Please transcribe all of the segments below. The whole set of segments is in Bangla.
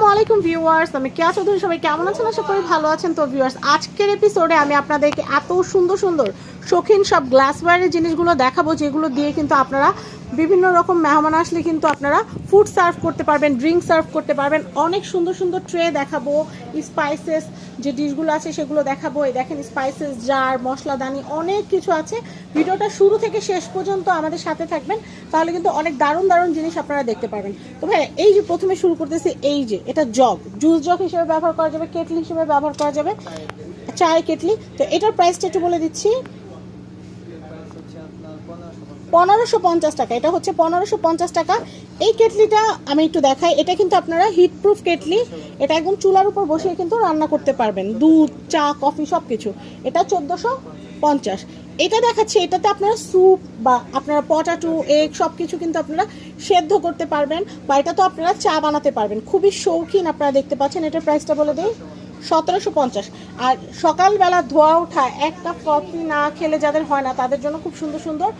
আসসালামু আলাইকুম ভিউয়ার্স, আমি কেয়া চৌধুরী, সবাই কেমন আছেন? আশা করি ভালো আছেন। তো ভিউয়ার্স, আজকের এপিসোডে আমি আপনাদেরকে এত সুন্দর সুন্দর শৌখিন সব গ্লাসওয়্যারের জিনিসগুলো দেখাবো যেগুলো দিয়ে কিন্তু আপনারা বিভিন্ন রকম মেহমান আসলে কিন্তু আপনারা ফুড সার্ভ করতে পারবেন ড্রিঙ্ক সার্ভ করতে পারবেন। অনেক সুন্দর সুন্দর ট্রে দেখাবো স্পাইসেস যে ডিশগুলো আছে সেগুলো দেখাবো। এই দেখেন স্পাইসেস জার মশলাদানি অনেক কিছু আছে। ভিডিওটা শুরু থেকে শেষ পর্যন্ত আমাদের সাথে থাকবেন তাহলে কিন্তু অনেক দারুণ দারুণ জিনিস আপনারা দেখতে পারবেন। তো ভাই এই যে প্রথমে শুরু করতেছি এই যে এটা জগ জুস জগ হিসেবে ব্যবহার করা যাবে কেটলি হিসেবে ব্যবহার করা যাবে চায় কেটলি তো এটার প্রাইসটা একটু বলে দিচ্ছি। পনেরোশো পঞ্চাশ টাকা। এটা হচ্ছে পনেরোশো পঞ্চাশ টাকা। এই কেটলিটা আমি একটু দেখাই। এটা কিন্তু আপনারা হিট প্রুফ কেটলি। এটা একদম চুলার উপর বসিয়ে কিন্তু রান্না করতে পারবেন। দুধ, চা, কফি সব কিছু এটা চোদ্দোশো পঞ্চাশ। এটা দেখাচ্ছি। এটাতে আপনারা স্যুপ বা আপনারা পটাটো, এগ সব কিছু কিন্তু আপনারা সেদ্ধ করতে পারবেন বা এটা তো আপনারা চা বানাতে পারবেন। খুবই শৌখিন আপনারা দেখতে পাচ্ছেন। এটার প্রাইসটা বলে দিই। সতেরোশো পঞ্চাশ। আর সকালবেলা ধোয়া ওঠা এক কাপ কফি না খেলে যাদের হয় না, তাদের জন্য খুব সুন্দর সুন্দর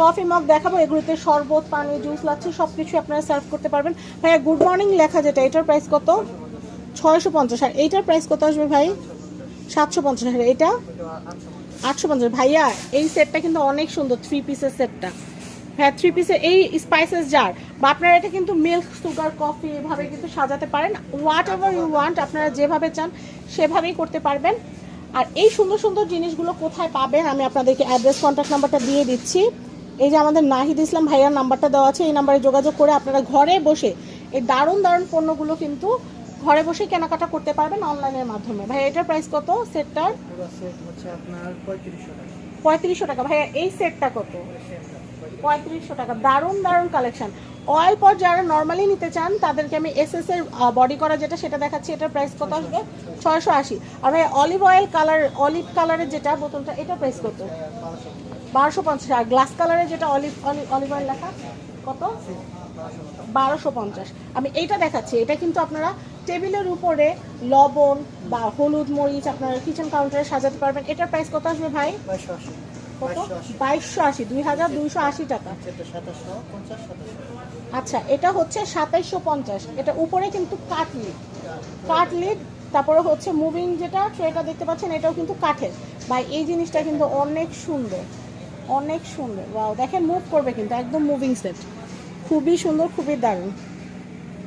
কফি মগ দেখাবো। এগুলোতে শরবত, পানি জুস লাচ্ছি সব কিছু আপনারা সার্ভ করতে পারবেন। ভাইয়া গুড মর্নিং লেখা যেটা, এটার প্রাইস কত? ছয়শো পঞ্চাশ। আর এইটার প্রাইস কত আসবে ভাই? সাতশো পঞ্চাশ। আর এটা আটশো পঞ্চাশ। ভাইয়া, এই সেটটা কিন্তু অনেক সুন্দর থ্রি পিসের সেটটা হ্যাঁ থ্রি পিসের এই স্পাইসেস জার বা আপনারা এটা কিন্তু মিল্ক সুগার কফি এভাবে কিন্তু সাজাতে পারেন। হোয়াট এভার ইউ ওয়ান্ট আপনারা যেভাবে চান সেভাবেই করতে পারবেন। আর এই সুন্দর সুন্দর জিনিসগুলো কোথায় পাবেন আমি আপনাদেরকে অ্যাড্রেস কন্ট্যাক্ট নাম্বারটা দিয়ে দিচ্ছি। এই যে আমাদের নাহিদ ইসলাম ভাইয়ার নাম্বারটা দেওয়া আছে এই নাম্বারে যোগাযোগ করে আপনারা ঘরে বসে এই দারুণ দারুণ পণ্যগুলো কিন্তু ঘরে বসে কেনাকাটা করতে পারবেন অনলাইনের মাধ্যমে। ভাই এটার প্রাইস কত সেটটার? পঁয়ত্রিশশো টাকা। ভাইয়া এই সেটটা কত? পঁয়ত্রিশশো টাকা। দারুণ দারুণ কালেকশন অয়েল পর যারা নর্মালি নিতে চান তাদেরকে আমি এস এস এর বডি করা যেটা সেটা দেখাচ্ছি। এটার প্রাইস কত আসবে? ছয়শো আশি। আর ভাই অলিভ অয়েল কালার অলিভ কালারের যেটা বোতলটা এটা প্রাইস কত? বারোশো পঞ্চাশ। আর গ্লাস কালারের যেটা অলিভ অলিভ অয়েল লেখা কত? বারোশো পঞ্চাশ। আমি এইটা দেখাচ্ছি। এটা কিন্তু আপনারা টেবিলের উপরে লবণ বা হলুদ মরিচ আপনারা কিচেন কাউন্টারে সাজাতে পারবেন। এটার প্রাইস কত আসবে ভাই? কত? বাইশশো আশি। দুই হাজার দুইশো আশি টাকা। আচ্ছা এটা হচ্ছে সাতাইশশো পঞ্চাশ। এটা উপরে কিন্তু কাটলিড কাটলিড তারপরে হচ্ছে মুভিং যেটা ট্রেটা দেখতে পাচ্ছেন এটাও কিন্তু কাঠের। ভাই এই জিনিসটা কিন্তু অনেক সুন্দর। অনেক সুন্দর। ওয়াও দেখেন মুভ করবে কিন্তু একদম মুভিং সেট খুবই সুন্দর খুবই দারুণ।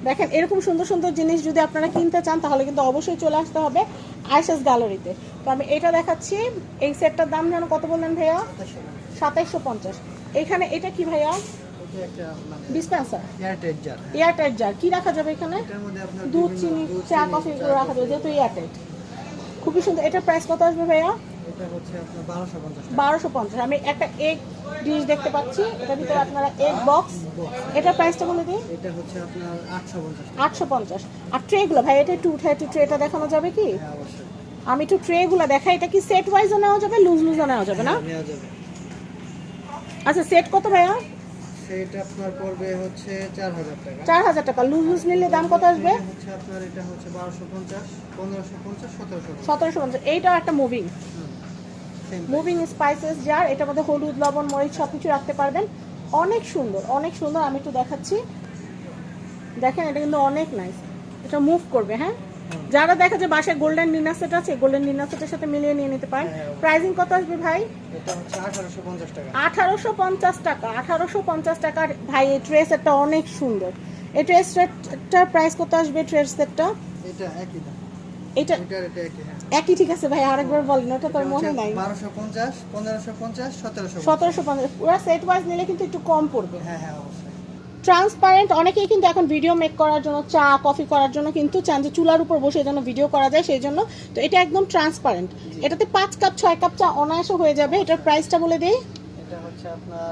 দেখেন এরকম সুন্দর সুন্দর জিনিস যদি আপনারা কিনতে চান তাহলে কিন্তু অবশ্যই চলে আসতে হবে। আইসাস গ্যালারিতে। তো আমি এটা দেখাচ্ছি এই সেটটার দাম যেন কত বললেন ভাইয়া? সাতাইশশো পঞ্চাশ। এখানে এটা কি ভাইয়া? মানে ডিসপেন্সার। এয়ারটাইট জার কি রাখা যাবে এখানে? দুধ চিনি চা কফি এগুলো রাখা যাবে যেহেতু এয়ারটাইট। খুবই সুন্দর। এটার প্রাইস কত আসবে ভাইয়া? বারোশো পঞ্চাশ আমি একটা এগ ডিশ দেখতে পাচ্ছি। এটার ভিতরে আপনারা এগ বক্স প্রাইসটা বলে দিই। এটা হচ্ছে আপনার আটশো পঞ্চাশ আটশো পঞ্চাশ। আর ট্রেগুলো ভাই এটা একটু উঠে একটু ট্রেটা দেখানো যাবে কি? হ্যাঁ আমি একটু ট্রেগুলো দেখাই এটা কি সেট ওয়াইজও নেওয়া যাবে লুজ লুজও নেওয়া যাবে না? হ্যাঁ, আচ্ছা সেট কত ভাইয়া? সেটা আপনার পড়বে হচ্ছে চার হাজার টাকা। চার হাজার টাকা। লুজ লুজ নিলে দাম কত আসবে? এটা হচ্ছে আপনার এটা হচ্ছে বারোশো পঞ্চাশ পনেরোশো পঞ্চাশ সতেরোশো সতেরোশো পঞ্চাশ। এইটাও একটা মুভিং মুভিং স্পাইসেস জার এটার মধ্যে হলুদ লবণ মরিচ সব কিছু রাখতে পারবেন। অনেক সুন্দর অনেক সুন্দর। আমি একটু দেখাচ্ছি। দেখেন এটা কিন্তু অনেক নাইস এটা মুভ করবে হ্যাঁ? যারা দেখা যায় বাসায় গোল্ডেন ডিনার সেট আছে গোল্ডেন ডিনার সেটের সাথে মিলিয়ে নিয়ে নিতে পারেন। হ্যাঁ। প্রাইসিং কত আসবে ভাই? এটা হচ্ছে আঠারোশো পঞ্চাশ টাকা। আঠারোশো পঞ্চাশ টাকার ভাই এই ট্রে সেটটা অনেক সুন্দর। এই ট্রে সেটটার প্রাইস কত আসবে ট্রে সেটটা? এটা একই দাম। এটা একই হ্যাঁ। ঠিক আছে ভাই আরেকবার বলেন ওটা তোর মনে নাই। বারোশো পঞ্চাশ পনেরোশো পঞ্চাশ সতেরোশো সতেরোশো পঞ্চাশ। পুরো সেট ওয়াইজ নিলে কিন্তু একটু কম পড়বে। হ্যাঁ হ্যাঁ ট্রান্সপারেন্ট অনেকেই কিন্তু এখন ভিডিও মেক করার জন্য চা কফি করার জন্য কিন্তু চান যে চুলার উপর বসে যেন ভিডিও করা যায় সেই জন্য। তো এটা একদম ট্রান্সপারেন্ট এটাতে পাঁচ কাপ ছয় কাপ চা অনায়াসও হয়ে যাবে। এটার প্রাইসটা বলে দিই। এটা হচ্ছে আপনার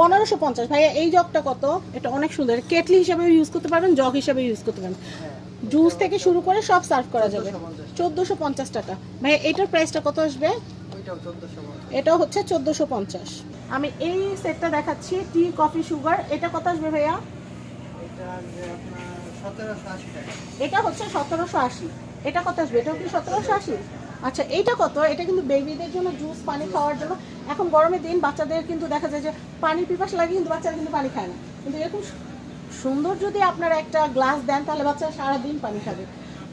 পনেরোশো পঞ্চাশ। ভাইয়া এই জগটা কত? এটা অনেক সুন্দর। কেটলি হিসাবে ইউজ করতে পারবেন জগ হিসাবে ইউজ করতে পারবেন। হ্যাঁ জুস থেকে শুরু করে সব সার্ভ করা যাবে। 1450 চোদ্দোশো পঞ্চাশ টাকা। ভাইয়া এটার প্রাইসটা কত আসবে? ওইটাও চোদ্দোশো পঞ্চাশ। এটা হচ্ছে চোদ্দোশো পঞ্চাশ। আমি এই সেটটা দেখাচ্ছি টি কফি সুগার এটা কত আসবে ভাইয়া? এটা হচ্ছে সতেরোশো আশি। এটা কত আসবে? এটাও কি সতেরোশো আশি? আচ্ছা এইটা কত? এটা কিন্তু বেবিদের জন্য জুস পানি খাওয়ার জন্য। এখন গরমের দিন বাচ্চাদের কিন্তু দেখা যায় যে পানি পিপাস লাগে কিন্তু বাচ্চারা কিন্তু পানি খায় না। কিন্তু এরকম সুন্দর যদি আপনারা একটা গ্লাস দেন তাহলে বাচ্চা সারাদিন পানি খাবে।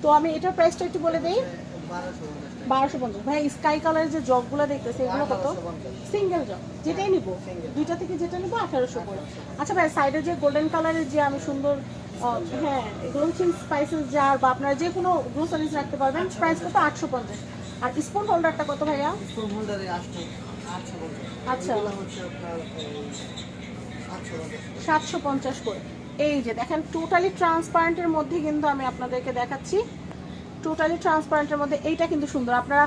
তো আমি এটার প্রাইসটা একটু বলে দিই। বারোশো পঞ্চাশ ভাই স্কাই কালারের যে জগগুলো দেখতেছে এগুলো কত? সিঙ্গেল জগ যেটাই নিব। দুইটা থেকে যেটা নিব আঠারোশো করে। আচ্ছা ভাই সাইডে যে গোল্ডেন কালারের যে আমি সুন্দর হ্যাঁ এগুলো হচ্ছে স্পাইসেস জার বা আপনারা যে কোনো গ্রোসারিজ রাখতে পারবেন প্রাইস কত? আটশো পঞ্চাশ। আর স্পুন হোল্ডারটা কত ভাইয়া? হোল্ডারে আচ্ছা। সাতশো পঞ্চাশ করে। এই যে দেখেন টোটালি ট্রান্সপারেন্টের মধ্যে কিন্তু আমি আপনাদেরকে দেখাচ্ছি। টোটালি ট্রান্সপারেন্টের মধ্যে এইটা কিন্তু সুন্দর। আপনারা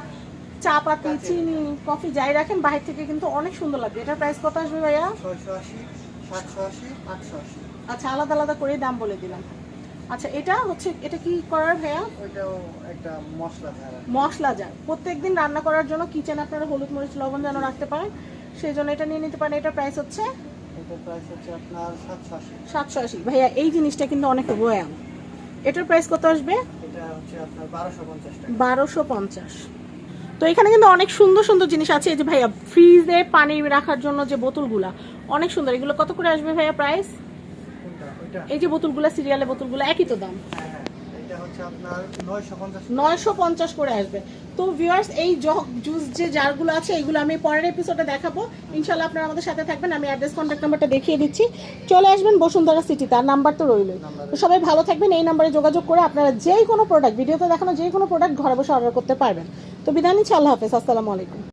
চা পাতি চিনি কফি যাই রাখেন বাইরে থেকে কিন্তু অনেক সুন্দর লাগবে। এটার প্রাইস কত আসবে ভাইয়া? আচ্ছা আলাদা আলাদা করে দাম বলে দিলাম। আচ্ছা এটা হচ্ছে এটা কি করার ভাইয়া? একটা মশলা ধারা মশলা যার প্রত্যেকদিন রান্না করার জন্য কিচেন আপনারা হলুদ মরিচ লবণ যেন রাখতে পারেন সেই জন্য এটা নিয়ে নিতে পারেন। এটার প্রাইস হচ্ছে? এটার প্রাইস হচ্ছে আপনার সাতশো আশি। ভাইয়া এই জিনিসটা কিন্তু অনেক রোয়াম এটার প্রাইস কত আসবে? বারোশো পঞ্চাশ তো এখানে কিন্তু অনেক সুন্দর সুন্দর জিনিস আছে এই যে ভাইয়া ফ্রিজে পানি রাখার জন্য যে বোতলগুলা অনেক সুন্দর। এগুলো কত করে আসবে ভাইয়া প্রাইস এই যে বোতলগুলা সিরিয়ালের বোতলগুলা একই তো দাম? নয়শো পঞ্চাশ করে। আসবে। তো ভিউয়ার্স এই জগ জুস যে জারগুলো আছে এগুলো আমি পরের এপিসোডে দেখাবো। ইনশাল্লাহ আপনারা আমাদের সাথে থাকবেন আমি অ্যাড্রেস কন্ট্যাক্ট নাম্বারটা দেখিয়ে দিচ্ছি। চলে আসবেন বসুন্ধরা সিটি তার নাম্বার তো রইলই। তো সবাই ভালো থাকবেন এই নাম্বারে যোগাযোগ করে আপনারা যে কোনো প্রোডাক্ট ভিডিওতে দেখানো যে কোনো প্রোডাক্ট ঘরে বসে অর্ডার করতে পারবেন। তো বিদায় নিচ্ছি আল্লাহ হাফেজ আসসালামু আলাইকুম।